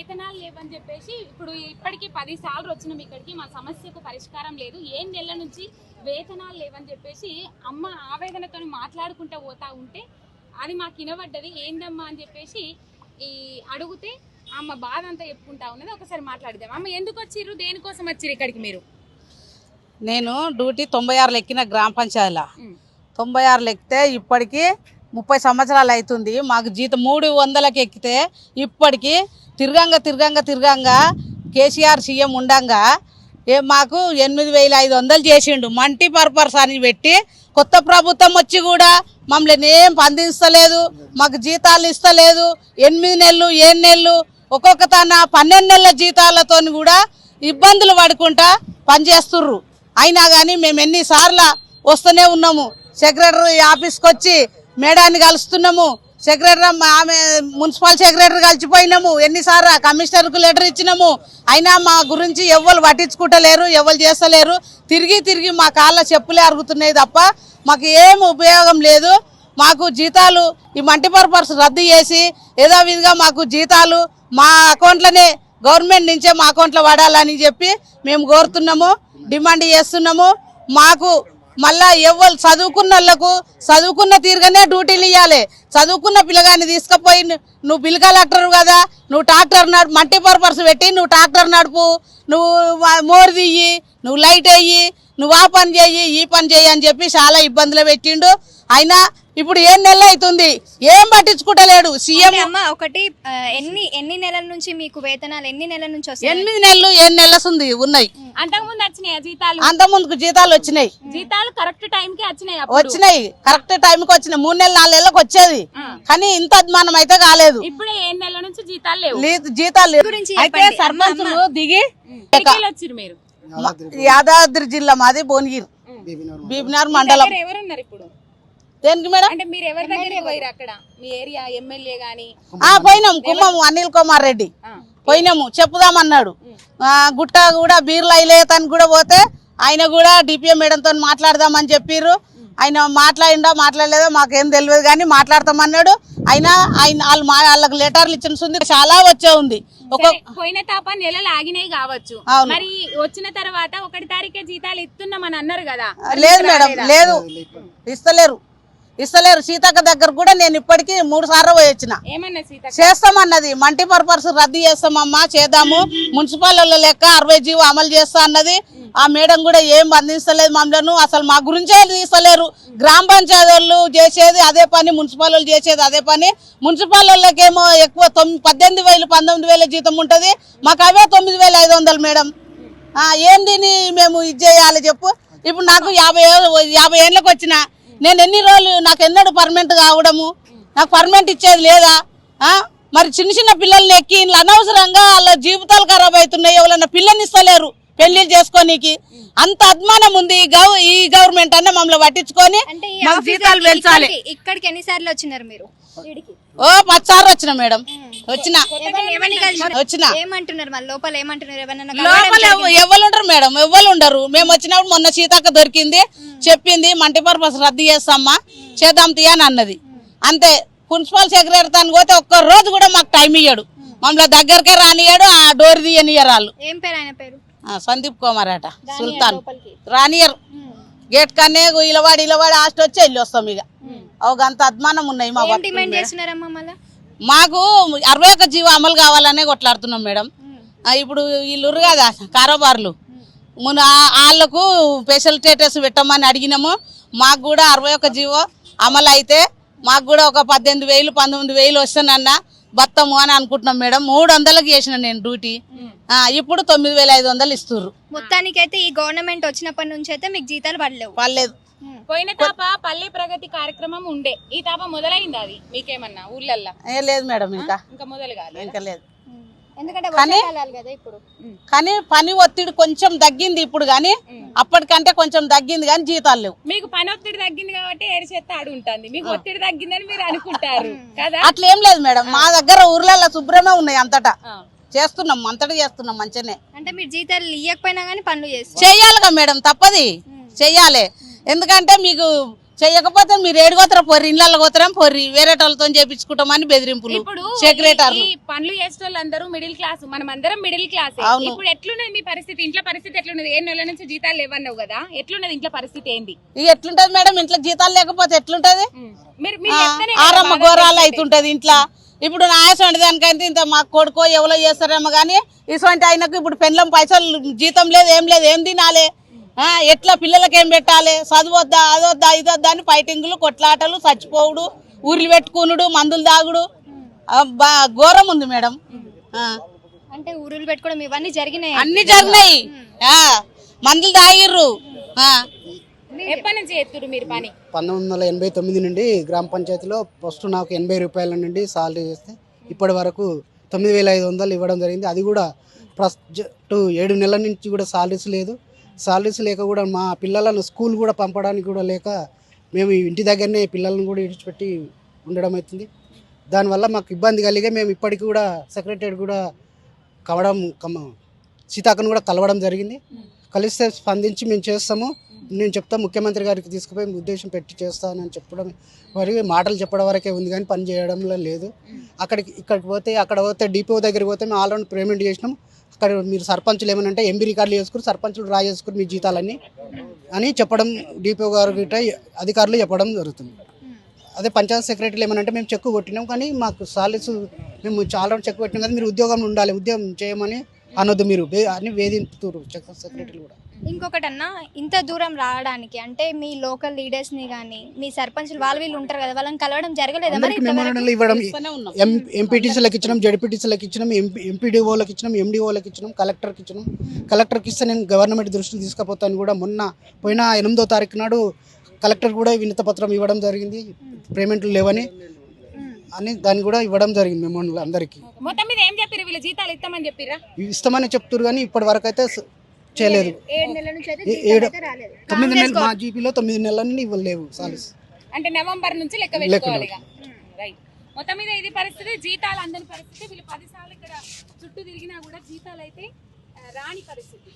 వేతనాలు లేవని చెప్పేసి ఇప్పుడు ఇప్పటికి పది సార్లు వచ్చినాం ఇక్కడికి మా సమస్యకు పరిష్కారం లేదు. ఏ నెల నుంచి వేతనాలు లేవని చెప్పేసి అమ్మ ఆవేదనతో మాట్లాడుకుంటూ పోతా ఉంటే అది మాకు వినబడ్డది. ఏందమ్మా అని చెప్పేసి ఈ అడిగితే అమ్మ బాధ అంతా చెప్పుకుంటా ఉన్నది. ఒకసారి మాట్లాడిద్దాం అమ్మ ఎందుకు వచ్చిర్రు? దేనికోసం వచ్చిర్రు ఇక్కడికి మీరు? నేను డ్యూటీ తొంభై ఆరులో ఎక్కిన గ్రామ పంచాయతీలో. తొంభై ఆరులో ఎక్కితే ఇప్పటికి ముప్పై సంవత్సరాలు అవుతుంది. మాకు జీతం మూడు వందలకి ఎక్కితే ఇప్పటికి తిరగంగా తిరగంగా తిరగంగా కేసీఆర్ సీఎం ఉండంగా ఏ మాకు ఎనిమిది వేల ఐదు వందలు చేసిండు. మంటి పర్పస్ అని పెట్టి కొత్త ప్రభుత్వం వచ్చి కూడా మమ్మల్ని ఏం పందిస్తలేదు మాకు జీతాలు ఇస్తలేదు. ఎనిమిది నెలలు ఏడు నెలలు ఒక్కొక్క తన పన్నెండు నెలల జీతాలతో కూడా ఇబ్బందులు పడుకుంటా పనిచేస్తుర్రు. అయినా కానీ మేము ఎన్నిసార్లు వస్తూనే ఉన్నాము. సెక్రటరీ ఆఫీస్కి వచ్చి మేడాన్ని కలుస్తున్నాము. సెక్రటరీ ఆమె మున్సిపల్ సెక్రటరీ కలిసిపోయినాము. ఎన్నిసార్లు కమిషనర్కు లెటర్ ఇచ్చినాము. అయినా మా గురించి ఎవ్వరు పట్టించుకుంటలేరు ఎవరు చేస్తలేరు. తిరిగి తిరిగి మా కాళ్ళ చెప్పులే అరుగుతున్నాయి తప్ప మాకు ఏం ఉపయోగం లేదు. మాకు జీతాలు ఈ మంటి పర్పస్ రద్దు చేసి ఏదో విధంగా మాకు జీతాలు మా అకౌంట్లోనే గవర్నమెంట్ నుంచే మా అకౌంట్లో పడాలని చెప్పి మేము కోరుతున్నాము డిమాండ్ చేస్తున్నాము. మాకు మళ్ళా ఎవరు చదువుకున్న వాళ్ళకు చదువుకున్న తీరుగానే డ్యూటీలు ఇవ్వాలి చదువుకున్న పిల్లగాన్ని తీసుకుపోయి నువ్వు బిల్ కలెక్టర్ కదా నువ్వు ట్రాక్టర్ నడు మల్టీ పర్పస్ పెట్టి నువ్వు ట్రాక్టర్ నడుపు. నువ్వు వా- మోరు తీయి నువ్వు లైట్ వేయి నువ్వు ఆ పని చేయి ఈ పని చేయి అని చెప్పి చాలా ఇబ్బందులు పెట్టిండు. అయినా ఇప్పుడు ఏం నెలలు అవుతుంది. ఏం పట్టించుకుంటలేడు. సీఎం అమ్మ ఒకటి ఎన్ని ఎన్ని నెలల నుంచి మీకు వేతనాలు ఎన్ని నెలల నుంచి వస్తాయి ఎనిమిది నెలలు ఏడు నెలలు ఉంది ఉన్నాయి. అంతకుముందు వచ్చినాయి జీతాలు? అంత ముందుకు జీతాలు వచ్చినాయి. జీతాలు కరెక్ట్ టైం కి వచ్చినాయి వచ్చినాయి. కరెక్ట్ టైంకి వచ్చినాయి. మూడు నెలలు నాలుగు నెలలకు వచ్చేది. కానీ ఇంత అద్మానం అయితే కాలేదు. ఇప్పుడే ఏ నెల నుంచి జీతాలు లేవు. జీతాలు లేవు. అయితే. సర్పంచులు దిగి మీరు? యాదాద్రి జిల్లా మాది భువనగిరి. బీబినార్ మండలం. ఎవరున్నారు ఇప్పుడు? దేనికి మేడం? అంటే మీరు ఎవరి దగ్గర పోయారు అక్కడ? మీ ఏరియా ఎమ్మెల్యే గాని? ఆ పోయినాం. కుమ్మము అనిల్ కుమార్ రెడ్డి. పోయినాము. చెప్పుదామన్నాడు. ఆ, గుట్ట కూడా బీర్లు అయిలేతని కూడా పోతే ఆయన కూడా డిపిఎం మేడంతో మాట్లాడదామని చెప్పిర్రు. ఆయన మాట్లాడిండా మాట్లాడలేదా మాకేం తెలియదు కానీ మాట్లాడతామన్నాడు. అయినా ఆయన వాళ్ళు మా వాళ్ళకి లెటర్లు ఇచ్చిన సుంది చాలా వచ్చే ఉంది. పోయిన తాప నెలలు ఆగినాయి కావచ్చు. మరి వచ్చిన తర్వాత ఒకటి తారీఖే జీతాలు ఇస్తున్నామని అన్నారు కదా? లేదు మేడం లేదు. ఇస్తలేరు. ఇస్తలేరు. సీతక్క దగ్గర కూడా నేను ఇప్పటికీ మూడు సార్లు పోయి వచ్చిన. ఏమన్నా సీత చేస్తామన్నది. మల్టీ పర్పస్ రద్దు చేస్తామమ్మా చేద్దాము. మున్సిపల్ లెక్క అరవై జీవో అమలు చేస్తా అన్నది. ఆ మేడం కూడా ఏం బంధిస్తలేదు మమ్మల్ని. అసలు మా గురించే తీస్తలేరు. గ్రామ పంచాయతీ వాళ్ళు చేసేది అదే పని మున్సిపల్ వాళ్ళు చేసేది అదే పని. మున్సిపల్ వాళ్ళకేమో ఎక్కువ తొమ్మిది పద్దెనిమిది వేలు పంతొమ్మిది వేల జీతం ఉంటుంది. మాకు అవే తొమ్మిది వేల ఐదు వందలు మేడం. ఏందిని మేము ఇది చేయాలి చెప్పు. ఇప్పుడు నాకు యాభై యాభై ఏళ్ళకి వచ్చిన. నేను ఎన్ని రోజులు నాకు ఎన్నడూ పర్మనెంట్ కావడము? నాకు పర్మనెంట్ ఇచ్చేది లేదా? మరి చిన్న చిన్న పిల్లల్ని ఎక్కి అనవసరంగా వాళ్ళ జీవితాలు ఖరాబ్ అవుతున్నాయి ఎవరన్నా పిల్లల్ని ఇస్తలేరు. పెళ్ళిళ్ళు చేసుకోనీకి అంత అద్మానం ఉంది ఈ గవ ఈ గవర్నమెంట్ అన్న మమ్మల్ని పట్టించుకొని జీతాలు పెంచాలి. ఇక్కడికి- ఎన్నిసార్లు వచ్చినారు మీరు. ఓ పచ్చారు వచ్చిన మేడం. వచ్చిన. వచ్చిన. ఏమంటున్నారు మళ్ళీ లోపల ఏమంటున్నారు? ఉండరు మేడం. ఎవ్వరు ఉండరు. మేము వచ్చినప్పుడు మొన్న సీతక్క దొరికింది. చెప్పింది మంటి పర్పస్ రద్దు చేస్తామ్మా. చేద్దాం తీయ అని అన్నది. అంతే. ప్రిన్సిపల్ సెక్రటరీ తను పోతే ఒక్క రోజు కూడా మాకు టైం ఇయ్యాడు. మమ్మల్ని దగ్గరకే రానియాడు ఆ డోర్ తీయనియరు వాళ్ళు ఏం పేరు ఆయన పేరు? సందీప్ కుమార్ అట సుల్తాన్. రానియరు. గేట్ కన్నే ఇలవాడి ఇలవాడి హాస్ట్ వచ్చి వెళ్ళి వస్తాం ఇక ఒక అంత అద్మానం ఉన్నాయి మా మాకు అరవై ఒక్క జీవో అమలు కావాలనే కొట్లాడుతున్నాం మేడం. ఇప్పుడు వీళ్ళు కదా కారోబార్లు. మన వాళ్ళకు స్పెషల్ స్టేటస్ పెట్టమని అడిగినాము. మాకు కూడా అరవై ఒక్క జీవో అమలు అయితే మాకు కూడా ఒక పద్దెనిమిది వేలు పంతొమ్మిది వేలు వస్తానన్న బత్తము అని అనుకుంటున్నాం మేడం. మూడు వందలకు చేసిన నేను డ్యూటీ. ఆ, ఇప్పుడు తొమ్మిది వేల ఐదు వందలు ఇస్తుర్రు. మొత్తానికైతే ఈ గవర్నమెంట్ వచ్చినప్పటి నుంచి అయితే మీకు జీతాలు పడలేవు. పర్లేదు పోయిన తాప పల్లె ప్రగతి కార్యక్రమం ఉండే. ఈ తాప మొదలైంది అది? మీకేమన్నా ఊర్లల్లా? ఏ లేదు మేడం ఇంకా. ఇంకా మొదలు కాదు ఇంకా లేదు. ఎందుకంటే కానీ- ఇప్పుడు. పని ఒత్తిడి కొంచెం తగ్గింది ఇప్పుడు కానీ అప్పటికంటే కొంచెం తగ్గింది కానీ జీతాలు లేవు. మీకు పని ఒత్తిడి తగ్గింది కాబట్టి ఏడిచేత్త ఆడు ఉంటుంది. మీకు ఒత్తిడి తగ్గిందని మీరు అనుకుంటారు కదా? అట్లా ఏం లేదు మేడం. మా దగ్గర ఊర్లలో శుభ్రమే ఉన్నాయి అంతటా. చేస్తున్నాం అంతటా చేస్తున్నాం మంచిగానే. అంటే మీరు జీతాలు ఇవ్వకపోయినా కానీ పనులు చేస్తారు. చెయ్యాలిగా మేడం తప్పది. చెయ్యాలి. ఎందుకంటే మీకు చెయ్యకపోతే మీరు ఏడుకోతారా పొర్రి ఇళ్ళల్లో పోతారా పొర్రి వేరే వాళ్ళతో చేపించుకుంటామని బెదిరింపులు. ఇప్పుడు సెక్రటర్లు. ఈ పనులు చేసే వాళ్ళందరూ మిడిల్ క్లాస్ మనం అందరం మిడిల్ క్లాస్. అవును. ఇప్పుడు ఎట్లున్నది మీ పరిస్థితి? ఇంట్లో పరిస్థితి ఎట్లున్నది? ఏ నెలల నుంచి జీతాలు లేవన్నావు కదా? ఎట్లున్నది ఇంట్లో పరిస్థితి ఏంది? ఇక ఎట్లుంటది మేడం? ఇంట్లో జీతాలు లేకపోతే ఎట్లుంటది? మీరు మీరు ఆ, చెప్తేనే కదా ఆరమ్మ బాధ ఘోరాలు తెలిసేది. అవుతుంటది ఇంట్లో. ఇప్పుడు నా ఆశ దానికైతే ఇంత మా కొడుకో ఎవరో చేస్తారేమో కానీ ఇటువంటి ఆయనకు ఇప్పుడు పెళ్ళం పైసలు జీతం లేదు ఏం లేదు ఏం తినాలి? ఎట్లా పిల్లలకి ఏం పెట్టాలి? చదువొద్దా అదొద్దా ఇదొద్దా అని ఫైటింగ్లు కొట్లాటలు చచ్చిపోవుడు ఊర్లు పెట్టుకునుడు మందులు తాగుడు. ఘోరం ఉంది మేడం. అంటే ఊరులు పెట్టుకోవడం ఇవన్నీ జరిగినాయి. అన్ని జరిగినాయి. ఆ, మందులు తాగిర్రు. ఆ. ఎప్పటి నుంచి చేస్తున్నారు మీరు పని? పంతొమ్మిది వందల ఎనభై తొమ్మిది నుండి గ్రామ పంచాయతీలో ఫస్ట్ నాకు ఎనభై రూపాయల నుండి సాలరీ చేస్తే ఇప్పటి వరకు తొమ్మిది వేల ఐదు వందలు ఇవ్వడం జరిగింది. అది కూడా ప్రస్తుత ఏడు నెలల నుంచి కూడా సాలరీస్ లేదు. సాలరీస్ లేక కూడా మా పిల్లలను స్కూల్ కూడా పంపడానికి కూడా లేక మేము ఇంటి దగ్గరనే పిల్లలను కూడా విడిచిపెట్టి ఉండడం అవుతుంది. దానివల్ల మాకు ఇబ్బంది కలిగే మేము ఇప్పటికి కూడా సెక్రటరీ కూడా కవడం కమ సీతాకను కూడా కలవడం జరిగింది. కలిస్తే స్పందించి మేము చేస్తాము. నేను చెప్తా ముఖ్యమంత్రి గారికి తీసుకుపోయి ఉద్దేశం పెట్టి చేస్తానని చెప్పడం మరి మాటలు చెప్పడం వరకే ఉంది కానీ పని చేయడంలో లేదు. అక్కడికి ఇక్కడికి పోతే అక్కడ పోతే డిపో దగ్గరికి పోతే మేము ఆల్రెడీ పేమెంట్ చేసినాం అక్కడ మీరు సర్పంచులు ఏమనంటే ఎంబీ రికార్డులు చేసుకుని సర్పంచులు డ్రా చేసుకుని మీ జీతాలన్నీ అని చెప్పడం డిపో గారు గిట్ట అధికారులు చెప్పడం జరుగుతుంది. అదే పంచాయత్ సెక్రటరీలు ఏమనంటే మేము చెక్కు కొట్టినాం కానీ మాకు సాలీస్ మేము చాలా చెక్ కొట్టినాం కదా మీరు ఉద్యోగం ఉండాలి ఉద్యోగం చేయమని అనొద్దు మీరు. వే- అని వేధింపుతారు సెక్రటరీలు కూడా. ఇంకొకటన్నా ఇంత దూరం రావడానికి అంటే మీ లోకల్ లీడర్స్ని కానీ మీ సర్పంచులు వాళ్ళు వీళ్ళు ఉంటారు కదా వాళ్ళని కలవడం జరగలేదా మరి అందరికి? మెమోరాండంలు ఇవ్వడం ఎంపీటీసీలకు ఇచ్చినాం జడ్పీటీసీలకు ఇచ్చినాం ఎంపీ ఎంపీడీఓలకు ఇచ్చినాం ఎండిఓలకు ఇచ్చినాం కలెక్టర్కి ఇచ్చినాం. కలెక్టర్కి ఇస్తే నేను గవర్నమెంట్ దృష్టికి తీసుకుపోతాను కూడా. మొన్న పోయిన ఎనిమిదో తారీఖు నాడు కలెక్టర్ కూడా వినత పత్రం ఇవ్వడం జరిగింది. పేమెంట్లు లేవని అని దాన్ని కూడా ఇవ్వడం జరిగింది మేము అందరికీ. మొత్తం మీద ఏం చెప్పారు వీళ్ళు జీతాలు ఇస్తామని చెప్పిరా ఇస్తామని చెప్తున్నారు కానీ ఇప్పటి వరకు అయితే చేయలేదు. ఏడు తొమ్మిది నెలలు మా జీపీలో తొమ్మిది నెలల నుండి ఇవ్వలేవు సాలీస్. అంటే నవంబర్ నుంచి లెక్క పెట్టుకోవాలి. రైట్ మొత్తం మీద ఇది పరిస్థితి జీతాలు అందని పరిస్థితి. వీళ్ళు పది సార్లు ఇక్కడ చుట్టూ తిరిగినా కూడా జీతాలు అయితే రాని పరిస్థితి.